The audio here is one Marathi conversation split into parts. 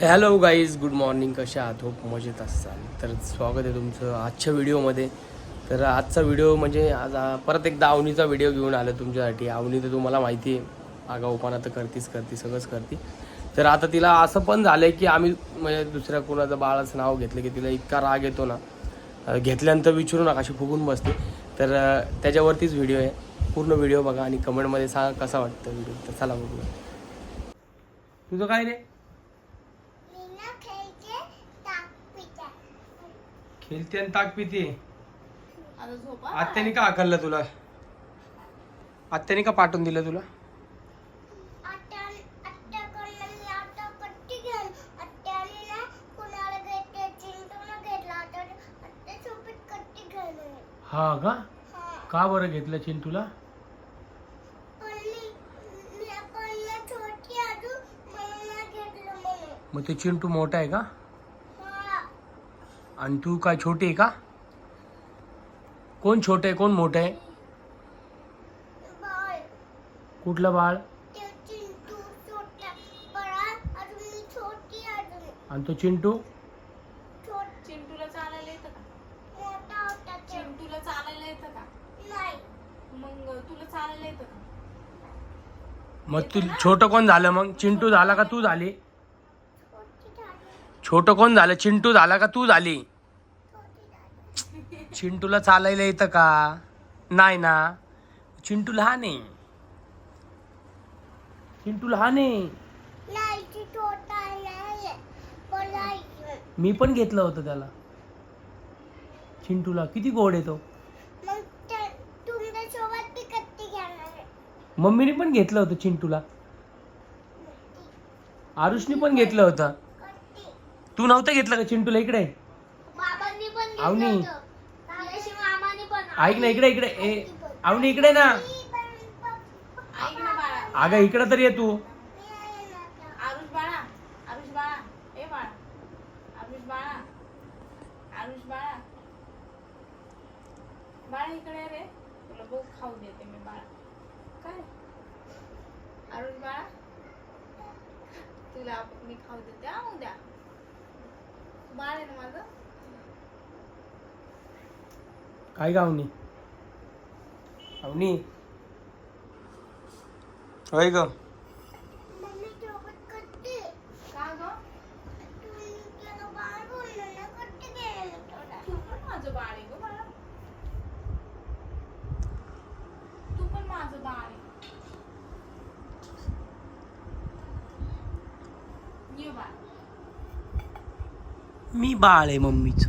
हॅलो गाईज गुड मॉर्निंग कशा आहात? होप मजेत असाल. तर स्वागत आहे तुमचं आजच्या व्हिडिओमध्ये. तर आजचा व्हिडिओ म्हणजे आज परत एकदा अवनीचा व्हिडिओ घेऊन आलो तुमच्यासाठी. अवनी तर तुम्हाला माहिती आहे. आगाऊपणा तर करतीच करते सगळंच करते. तर आता तिला असं पण झालं आहे की आम्ही म्हणजे दुसऱ्या कोणाचं बाळाचं नाव घेतलं की तिला इतका राग येतो ना. घेतल्यानंतर विचारू नका अशी फुगून बसते तर त्याच्यावरतीच व्हिडिओ आहे. पूर्ण व्हिडिओ बघा आणि कमेंटमध्ये सांगा कसा वाटतं व्हिडिओ. तर चला बघूया. तुझं काय रे मीना खेळते ताक पिता खेळते आणि ताक पिते. आता झोपा. आत्याने का आकललं तुला? आत्याने का पाठवून दिलं तुला. हा का? का बरं घेतलं चिंटूला? मग ते चिंटू मोठा आहे का? आणि तू काय छोटी आहे का? कोण छोटं कोण मोठं? आहे कुठलं बाळ? आणि तो चिंटू? छोट चिंटूला चालायला येतं का? चिंटूला चालायला येतं का? मग तुला चालायला येतं का? मग तू छोटं कोण झालं मग? चिंटू झाला का तू झाली? छोटं कोण झालं? चिंटू झाला का तू झाली? चिंटूला चालायला येतं का? नाही ना. चिंटू लहान आहे. चिंटू लहान आहे. मी पण घेतलं होतं त्याला. चिंटूला. किती गोड येतो. मम्मीने पण घेतलं होतं चिंटूला. आरुषने पण घेतलं होतं. तू नव्हतं घेतलं का चिंटूला इकडे? बाबांनी पण अवनी. घेतलं होतं. त्यादिवशी मामाने पण ऐक ना इकडे इकडे. ए आवनी इकडे ना. ऐक ना बाळा अगं इकडं तर ये तू. आरुष बाळा आरुष बाळा. ए बाळा. आरुष बाळा. आरुष बाळा. बाळा इकडे ये रे. तुला बघ खाऊ देते मी बाळा. काय? आरुष बाळा. तुला मी खाऊ देते हा उद्या. बाळ आहे ना माझं? काय का अवनी? अवनी? होय ग मम्मी सोबत कट्टी. का ग तुम्ही त्याला बाळ बोललं ना, कट्टी घ्यायला थोडा. तू पण माझं बाळ आहे ग बाळा तू पण माझं बाळ आहे ये बाळ मी बाळ आहे मम्मीच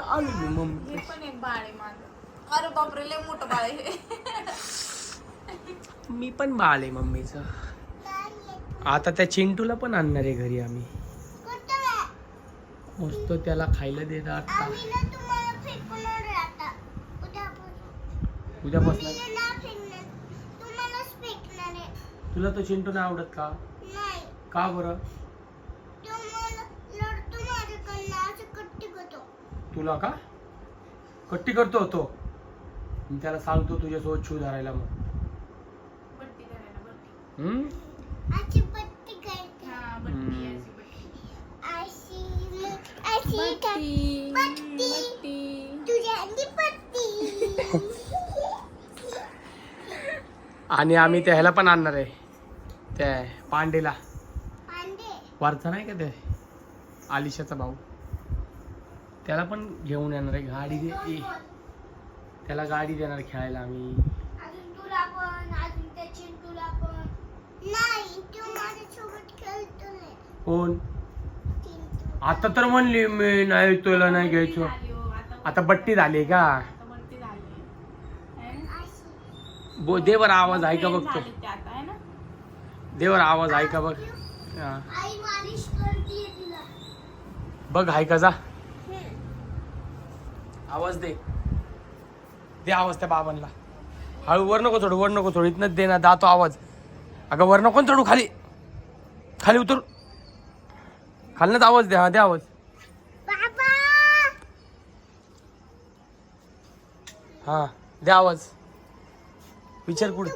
आलो मी मम्मी हे पण एक बाळ आहे माझं अरे बापरे लय मोठं बाळ आहे. मी पण बाळ आहे मम्मीच. आता त्या चिंटूला पण आणणार आहे घरी आम्ही? मस्त त्याला खायला देणार फेकणार आहे. तुला तो चिंटू नाही आवडत का नाही. का बरं तुम्हाला लढतो माझ्याकडनं, असं कट्टी करतो. तुला का? कट्टी करतो तो. मी त्याला सांगतो तुझ्यासोबत शू धरायला मग बट्टी करायला बट्टी. हम्म? अशी पट्टी करते. हा बट्टी अशी बट्टी. अशी मग अशी कर- बट्टी बट्टी. बट्टी. तुझ्या अंडी पट्टी. आणि आम्ही त्या ह्याला पण आणणार आहे. त्या पांडेला. अंडे. वरचा नाही का ते? आलिशाचा भाऊ. त्याला पण घेऊन येणार आहे. गाडी दे. ए, त्याला गाडी देणार खेळायला आम्ही. अजून तुला पण अजून त्या चिंटूला पण. नाही तू माझ्यासोबत खेळतो नाही. कोण? चिंटू आता तर म्हणली मी नाही तुला नाही घ्यायचो. हो, आता बट्टी झाली का? आता बट्टी झाली? अशी बो देवर आवाज ऐका बघतो झाले ते आता ना? देवर आवाज ऐका बघ. आई मालिश करते तुला. बघ ऐका जा. आवाज दे. दे आवाज त्या बाबांना. हळू वर नको चढू वर नको चढू. इथनच दे ना दातो आवाज. अगं वर नको ना चढू खाली. खाली उतर. खालनच आवाज दे हा दे आवाज. बाबा! हा दे आवाज. विचार कुठे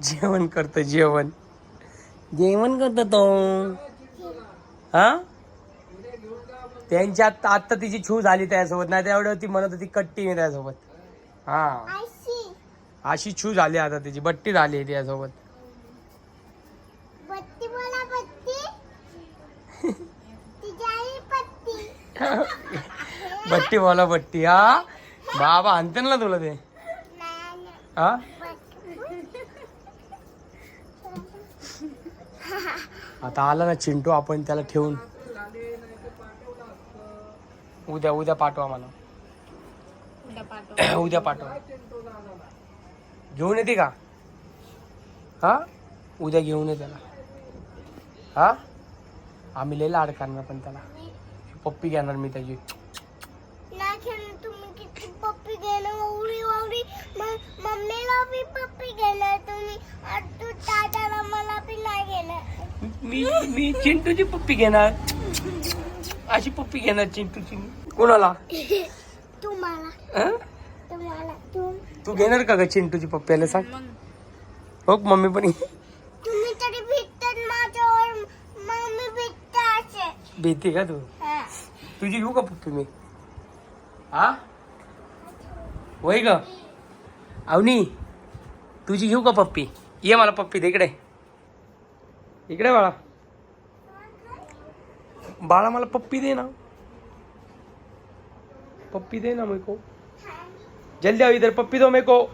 जेवण करतो जेवण. जेवण करतो तो. हा? त्यांच्यात आता तिची छू झाली त्यासोबत. नाही तेवढं ती म्हणत होती कट्टी आहे त्यासोबत. हा. अशी छू झाली आता तिची. बट्टी झाली त्यासोबत. बट्टी बोला बट्टी. हा? बाबा आणते ना तुला ते. हा? आता आला ना चिंटू आपण त्याला ठेवून. उद्या उद्या पाठवा मला. उद्या पाठव. घेऊन येते का? हा? उद्या घेऊन ये त्याला. हा? आम्ही लय लाड करणार पण त्याला. पप्पी घेणार मी त्याची. खेळून तुम्ही किती पप्पी घेणार उडी उडी मम्मीला बी पप्पी घेणार तुम्ही. तू दादाला मला बी नाही घेणार मी मी चिंटूची पप्पी घेणार. अशी पप्पी घेणार चिंटूची कोणाला? तुम्हाला. हं? तुम्हाला. तुम तू घेणार का ग चिंटूची पप्पी? आले सांग. मग हो मम्मी पण तुम्ही तरी भेटतात माझ्यावर मम्मी भेटता असे भीती का तू? हा. तुझी घेऊ का पप्पी मी? हा? वय ग. अवनी तुझी घेऊ का पप्पी? ये मला पप्पी दे इकडे. इकडे बाळा. बाळा मला पप्पी दे ना. पप्पी दे ना मेको जल्दी आओ इधर पप्पी दो मेरे को.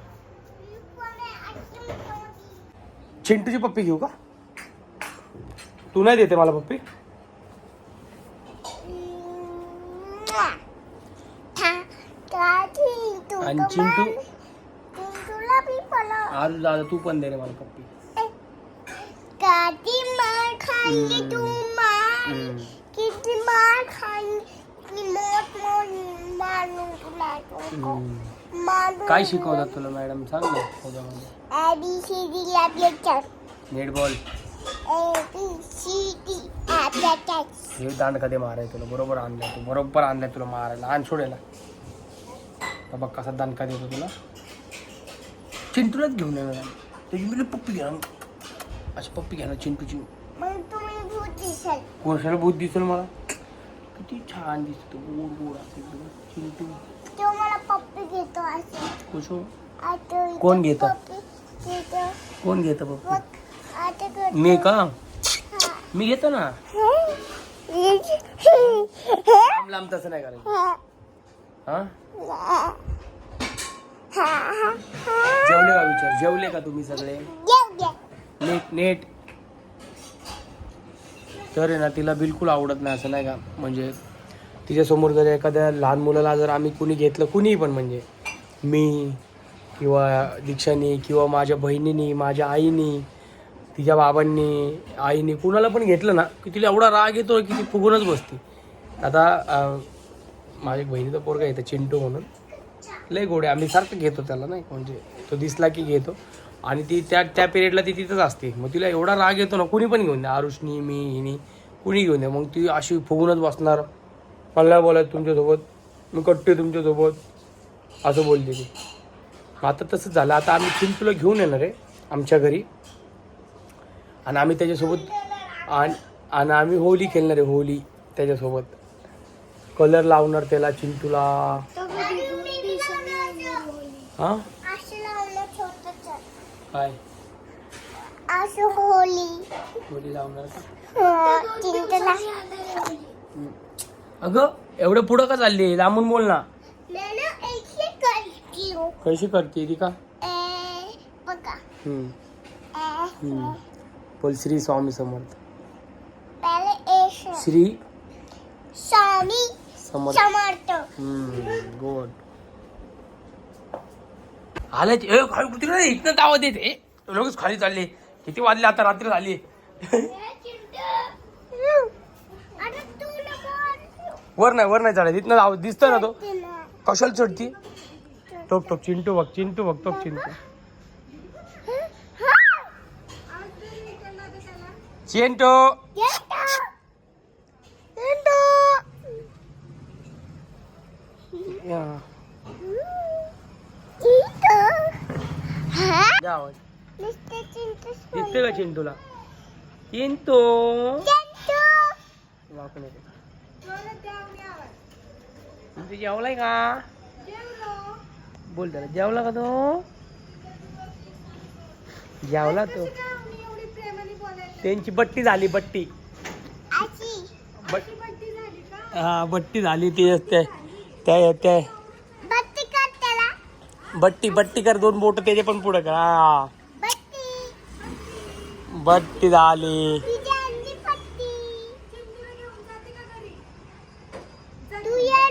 चिंटूची पप्पी घेऊ का? तू नाही देते मला पप्पी? आणि चिंटू? आज दादा तू पण दे रे मला पप्पी. काठी मार खाल्ली. तू मार. किती मार खाल्ली मोठ मोठ मारून तुला. मारून काय शिकवतात तुला। मॅडम? सांग ना त्याच्यामध्ये A B C D लॅबलेटर netball A B C D हे दांड कधी माराय तुला. बरोबर आणलाय तू. बरोबर आणलाय तुला मारायला. आण सोडायला तर बघ कसा दणका देतो तुला? चिंटूलाच घेऊन येणार त्याची मी पप्पी घेणार. अशी पप्पी घेणार चिंटूची भूत दिसाल. कोणाला भूत दिसेल मला? किती छान दिसतो गोड गोड असं एकदम. चिंटू. तो मला पप्पी घेतो असं. कुशो आता इथे कोण घेतं? पप्पी घेतो कोण घेतं बघ पप्पी. मी का? हा. मी घेतो ना? हा. लांब लांब तसं नाही करायचं. हा? जेवले का विचार? जेवले का तुम्ही सगळे. Net net. तर आहे ना तिला बिलकुल आवडत नाही असं नाही का? म्हणजे तिच्यासमोर जर एखाद्या लहान मुलाला जर आम्ही कुणी घेतलं कुणीही पण म्हणजे. मी किंवा दीक्षानी किंवा माझ्या बहिणीनी माझ्या आईनी तिच्या बाबांनी आईनी कुणाला पण घेतलं ना की तिला एवढा राग येतो की ती फुगूनच बसते. आता माझ्या बहिणीचा पोरगा येतं चिंटू म्हणून. लय गोडे आम्ही सारखं घेतो त्याला नाही म्हणजे तो दिसला की घेतो. आणि ती त्या त्या पिरियडला ती तिथंच असते. मग तिला एवढा राग येतो ना कुणी पण घेऊन द्या. आरुषनी मी हिनी कुणी घेऊन द्या. मग ती अशी फुगूनच बसणार. मला नाही बोलायचं तुमच्यासोबत. मी कट्टे तुमच्यासोबत. असं बोलते ती. आता तसंच झालं. आता आम्ही चिंटूला घेऊन येणार आहे आमच्या घरी. आणि आम्ही त्याच्यासोबत आणि आणि आम्ही होली खेळणार आहे होली त्याच्यासोबत. कलर लावणार त्याला चिंटूला. हां. काय होली लावणार हा. अगं एवढं पुढं का चालली लांबून बोल ना कशी करते ती का. बोल श्री स्वामी समर्थ श्री स्वामी समर्थ. समर्थ गुड आलं तिकडे इथनं दावा देते लगेच खाली चालली. किती वाजले आता? रात्री झाली. वर नाही वर नाही चालायचं इथनं दावा दिसतोय ना तो. कशाला चढती? टोक टोक चिंटू बघ चिंटू बघ टोक चिंटू. हा. चिंटू! हा? द्या आवाज दिसतोय का चिंटूला? चिंटू. वाकून येते चिंटू जेवलाय का? बोल त्याला जेवला का तो? जेवला तो. त्यांची बट्टी झाली बट्टी. बट हा बट्टी झाली ती त्या त्या त्या. बट्टी बट्टी कर दोन बोट त्याचे पण पुढे कर. हा. बट्टी झाली.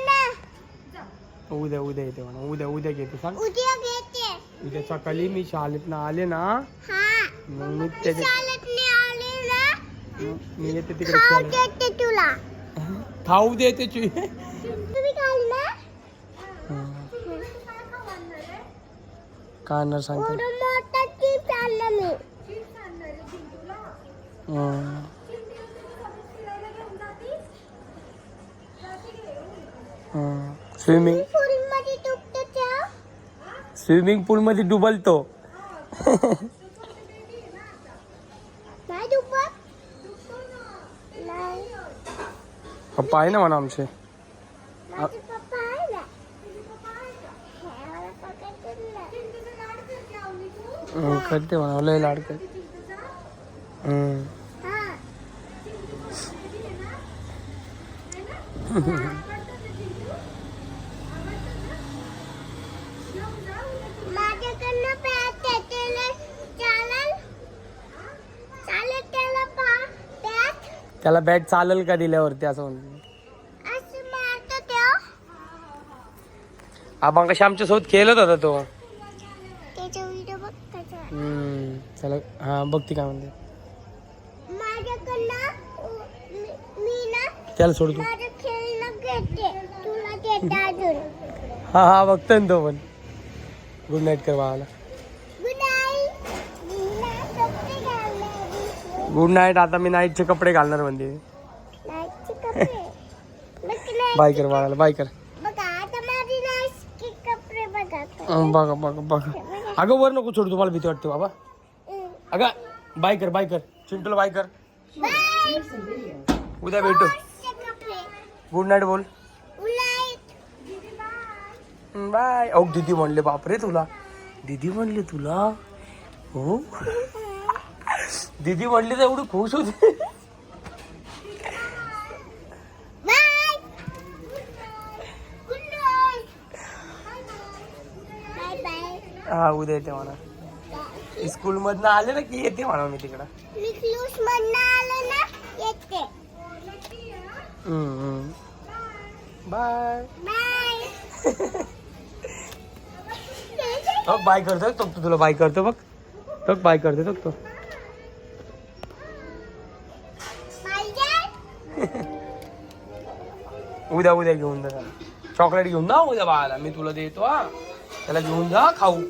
ना. उद्या उद्या येते म्हणा. उद्या उद्या घेते सांग. उद्या सकाळी मी शाळेत आले ना. हा. मग मी त्याच्या ना. मी येते तिकडे खाऊ. देते काय ना सांगते. एवढं मोठा चिप्स आणलं मी. चिप्स आणणार हम्म. स्विमिंगमध्ये त्या स्विमिंग पूल मध्ये डुबलतो. नाही डुबत. नाही पप्पा आहे ना म्हणा आमचे माझे पप्पा आहे ना खेळायला पकडतील ना. चिंटूचं लाड करते करते म्हणा लय लाड कर. त्याला बॅट चालेल का दिल्यावरती असं म्हणतो आपण कशा आमच्यासोबत खेळत होता तो. हम्म. चला हा बघती काय म्हणते माझ्याकडनं उ- मी- मी ना त्याला सोडतो माझं खेळणं घेते तुला देते अजून हा हा बघतोय ना तो पण गुड नाईट कर बाळाला गुड नाईट कपडे घालणार गुड नाईट आता मी नाईटचे कपडे घालणार म्हणते नाईटचे कपडे? बघ ना बाय कर बाळाला बाय कर। बघा आता माझी नाईटचे कपडे बघा अं, बघा बघा बघा अगं वर नको सोड तुम्हाला भीती वाटते बाबा. अगं बाय कर बाय कर. चिंटूला बाय कर. उद्या भेटू. गुड नाईट बोल. बाय. अहो दीदी म्हणले बापरे तुला. दीदी म्हणले तुला. हो. दीदी म्हणली तर एवढी खुश होती bye good night bye bye हा उद्या येते म्हणा. स्कूल मधनं आले ना की येते म्हणा मी तिकडं. बाय. बाय. बघ बाय करतो तो तो तुला बाय करतो बघ. बघ बाय करतो तो. उद्या उद्या घेऊन जा चॉकलेट घेऊन जा उद्या बाळाला. मी तुला देतो हा. त्याला घेऊन जा खाऊ.